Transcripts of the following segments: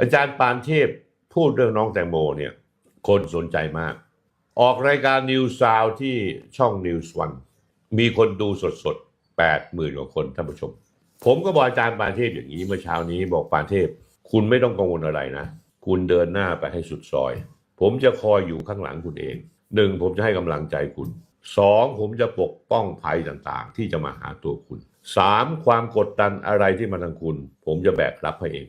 อาจารย์ปานเทพพูดเรื่องน้องแตงโมเนี่ย คนสนใจมาก ออกรายการนิวซาวที่ช่องนิวส์วันมีคนดูสดๆแปดหมื่นกว่าคนท่านผู้ชม ผมก็บอกอาจารย์ปานเทพอย่างนี้เมื่อเช้านี้บอกปานเทพ คุณไม่ต้องกังวลอะไรนะ คุณเดินหน้าไปให้สุดซอย ผมจะคอยอยู่ข้างหลังคุณเองหนึ่งผมจะให้กำลังใจคุณสองผมจะปกป้องภัยต่างๆ ที่จะมาหาตัวคุณสามความกดดันอะไรที่มาทางคุณ ผมจะแบกรับให้เอง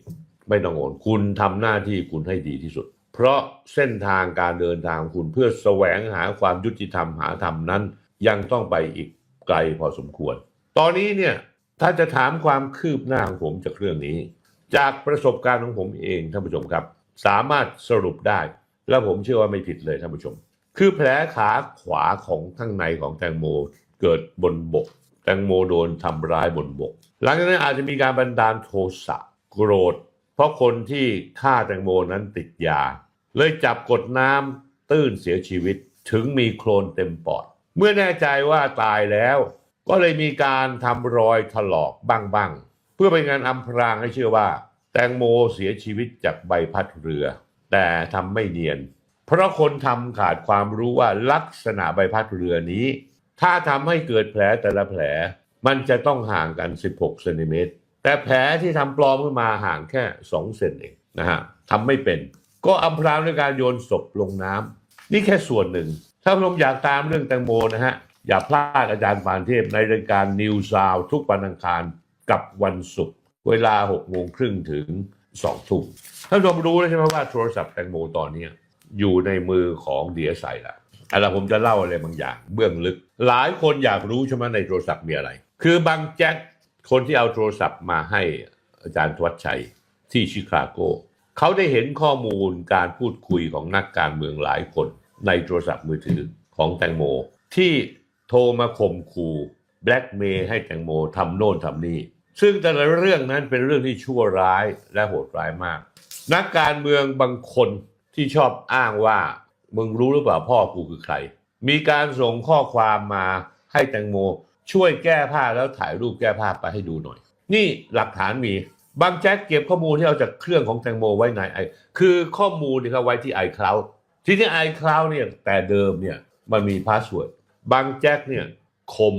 ไม่ต้องกังวลคุณทำหน้าที่คุณให้ดีที่สุด เพราะเส้นทางการเดินทางของคุณเพื่อแสวงหาความยุติธรรมหาธรรมนั้น ยังต้องไปอีกไกลพอสมควร ตอนนี้เนี่ยถ้าจะถามความคืบหน้าของผมจากเรื่องนี้ จากประสบการณ์ของผมเองท่านผู้ชมครับ สามารถสรุปได้ และผมเชื่อว่าไม่ผิดเลยท่านผู้ชม คือแผลขาขวาของข้างในของแตงโมเกิดบนบก แตงโมโดนทำร้ายบนบก หลังจากนั้นอาจจะมีการบันดาลโทสะโกรธ เพราะคนที่ฆ่าแตงโมนั้นติดยา เลยจับกดน้ำตื้นเสียชีวิตถึงมีโคลนเต็มปอด เมื่อแน่ใจว่าตายแล้ว ก็เลยมีการทำรอยถลอกบ้างๆ เพื่อเป็นการอำพรางให้เชื่อว่า แตงโมเสียชีวิตจากใบพัดเรือ แต่ทำไม่เนียน เพราะคนทำขาดความรู้ว่าลักษณะใบพัดเรือนี้ ถ้าทำให้เกิดแผลแต่ละแผล มันจะต้องห่างกัน 16เซนติเมตร แต่แผลที่ทำปลอมขึ้นมาห่างแค่2เซนเองนะฮะทำไม่เป็น ก็อำพรางด้วยการโยนศพลงน้ำนี่แค่ส่วนหนึ่ง ถ้าผู้ชมอยากตามเรื่องแตงโมนะฮะอย่าพลาดอาจารย์ปานเทพในรายการนิวซาวทุกวันอังคารกับวันศุกร์เวลา6โมงครึ่งถึง2ทุ่มท่านผู้ชมรู้แล้วใช่ไหมว่าโทรศัพท์แตงโมตอนเนี้อยู่ในมือของเดียใส่ละอะไรผมจะเล่าอะไรบางอย่างเบื้องลึก หลายคนอยากรู้ใช่ไหมในโทรศัพท์มีอะไร คือบางแจ็ค คนที่เอาโทรศัพท์มาให้อาจารย์ทวัชชัยที่ชิคาโก เขาได้เห็นข้อมูลการพูดคุยของนักการเมืองหลายคน ในโทรศัพท์มือถือของแตงโม ที่โทรมาข่มขู่แบล็กเมย์ให้แตงโมทำโน่นทำนี่ ซึ่งแต่ละเรื่องนั้นเป็นเรื่องที่ชั่วร้ายและโหดร้ายมาก นักการเมืองบางคนที่ชอบอ้างว่ามึงรู้หรือเปล่าพ่อกูคือใคร มีการส่งข้อความมาให้แตงโม ช่วยแก้ผ้าแล้วถ่ายรูปแก้ผ้าไปให้ดูหน่อย นี่หลักฐานมีบางแจ็คเก็บข้อมูลที่เอาจากเครื่องของแตงโมไว้ในไอคือข้อมูลที่เขาไว้ที่ iCloud ที่ที่ iCloud เนี่ยแต่เดิมเนี่ยมันมีพาสเวิร์ดบางแจ็คเนี่ยคม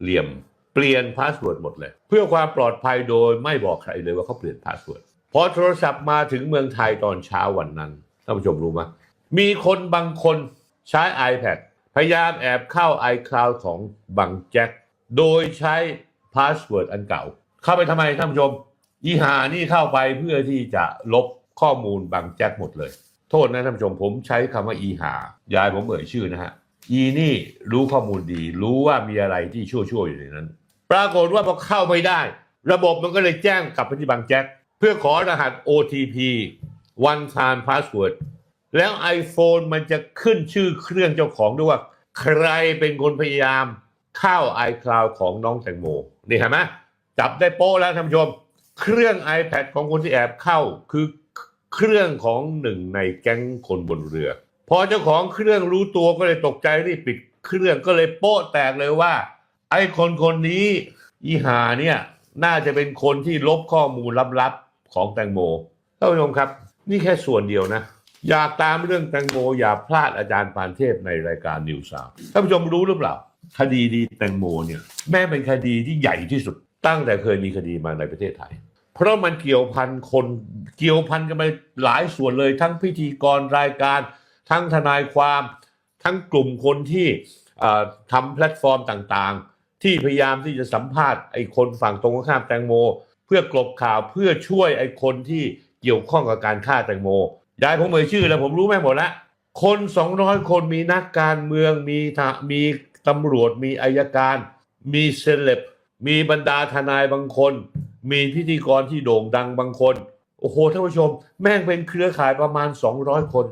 เหลี่ยม เปลี่ยนพาสเวิร์ดหมดเลย เพื่อความปลอดภัยโดยไม่บอกใครเลยว่าเขาเปลี่ยนพาสเวิร์ดพอโทรศัพท์มาถึงเมืองไทยตอนเช้าวันนั้นท่านผู้ชมรู้ไหมมีคนบางคนใช้ iPad พยายามแอบเข้า iCloud ของบางแจ็ค โดยใช้พาสเวิร์ดอันเก่า เข้าไปทำไมท่านผู้ชมอีหานี่เข้าไปเพื่อที่จะลบข้อมูลบางแจ็คหมดเลย โทษนะท่านผู้ชมผมใช้คำว่าอีหายายผมเอ่ยชื่อนะฮะอีนี่รู้ข้อมูลดี รู้ว่ามีอะไรที่ชั่วๆอยู่ในนั้น ปรากฏว่าพอเข้าไม่ได้ ระบบมันก็เลยแจ้งกลับไปที่บางแจ็คเพื่อขอรหัส OTP one time password แล้ว iPhone มันจะขึ้นชื่อเครื่องเจ้าของด้วยว่า ใครเป็นคนพยายาม ข้าว iCloud ของน้องแตงโมนี่เห็นไหมจับได้โป้แล้วท่านผู้ชม เครื่อง iPad ของคนที่แอบเข้าคือเครื่องของหนึ่งในแก๊งคนบนเรือ พอเจ้าของเครื่องรู้ตัวก็เลยตกใจรีบปิดเครื่องก็เลยโป๊ะแตกเลยว่า ไอ้คนคนนี้อีหาเนี่ยน่าจะเป็นคนที่ลบข้อมูลลับๆของแตงโมท่านผู้ชมครับ นี่แค่ส่วนเดียวนะ อยากตามเรื่องแตงโมอย่าพลาดอาจารย์ปานเทพในรายการนิวสาวท่านผู้ชมรู้หรือเปล่า คดีดีแตงโมเนี่ยแม่เป็นคดีที่ใหญ่ที่สุด ตั้งแต่เคยมีคดีมาในประเทศไทย เพราะมันเกี่ยวพันคนเกี่ยวพันกันไปหลายส่วนเลย ทั้งพิธีกรรายการ ทั้งทนายความ ทั้งกลุ่มคนที่ทำแพลตฟอร์มต่างๆ ที่พยายามที่จะสัมภาษณ์ไอ้คนฝั่งตรงข้ามแตงโม เพื่อกลบข่าวเพื่อช่วยไอ้คนที่เกี่ยวข้องกับการฆ่าแตงโมยายผมเอ่ยชื่อแล้วผมรู้แม่หมดละคน200คนมีนักการเมืองมีทหมี ตำรวจมีอายการ มีเซเลบมีบรรดาทนายบางคน มีพิธีกรที่โด่งดังบางคน โอ้โหท่านผู้ชม แม่งเป็นเครือข่ายประมาณ 200 คน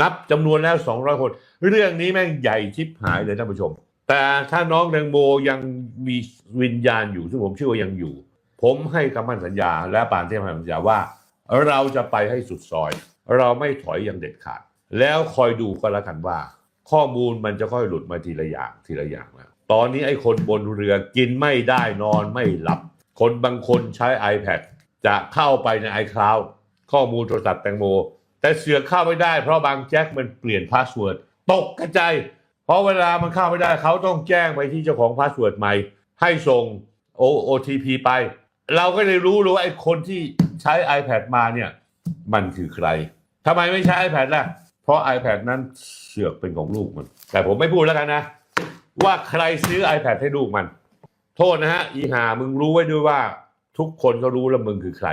นับจำนวนแล้ว 200 คน เรื่องนี้แม่งใหญ่ชิบหายเลยท่านผู้ชม แต่ถ้าน้องแตงโมยังมีวิญญาณอยู่ซึ่งผมเชื่อว่ายังอยู่ ผมให้คำมั่นสัญญา และปานเทพให้คำสัญญาว่า เราจะไปให้สุดซอย เราไม่ถอยอย่างเด็ดขาด แล้วคอยดูก็แล้วกันว่า ข้อมูลมันจะค่อยหลุดมาทีละอย่างทีละอย่างนะตอนนี้ไอ้คนบนเรือกินไม่ได้นอนไม่หลับ คนบางคนใช้ iPad จะเข้าไปใน iCloud ข้อมูลโทรศัพท์แตงโม แต่เสือกเข้าไม่ได้เพราะบางแจ็คมันเปลี่ยนพาสเวิร์ดตกกระจายเพราะเวลามันเข้าไม่ได้เขาต้องแจ้งไปที่เจ้าของพาสเวิร์ดใหม่ ให้ส่ง O OTP ไป เราก็เลยรู้เลยว่าไอ้คนที่ใช้ iPad มาเนี่ย มันคือใครทำไมไม่ใช้ iPad ล่ะ เพราะ iPad นั้นเสือกเป็นของลูกมัน แต่ผมไม่พูดแล้วกันนะ ว่าใครซื้อ iPad ให้ลูกมัน โทษนะฮะอีหามึงรู้ไว้ด้วยว่า ทุกคนก็รู้แล้วมึงคือใคร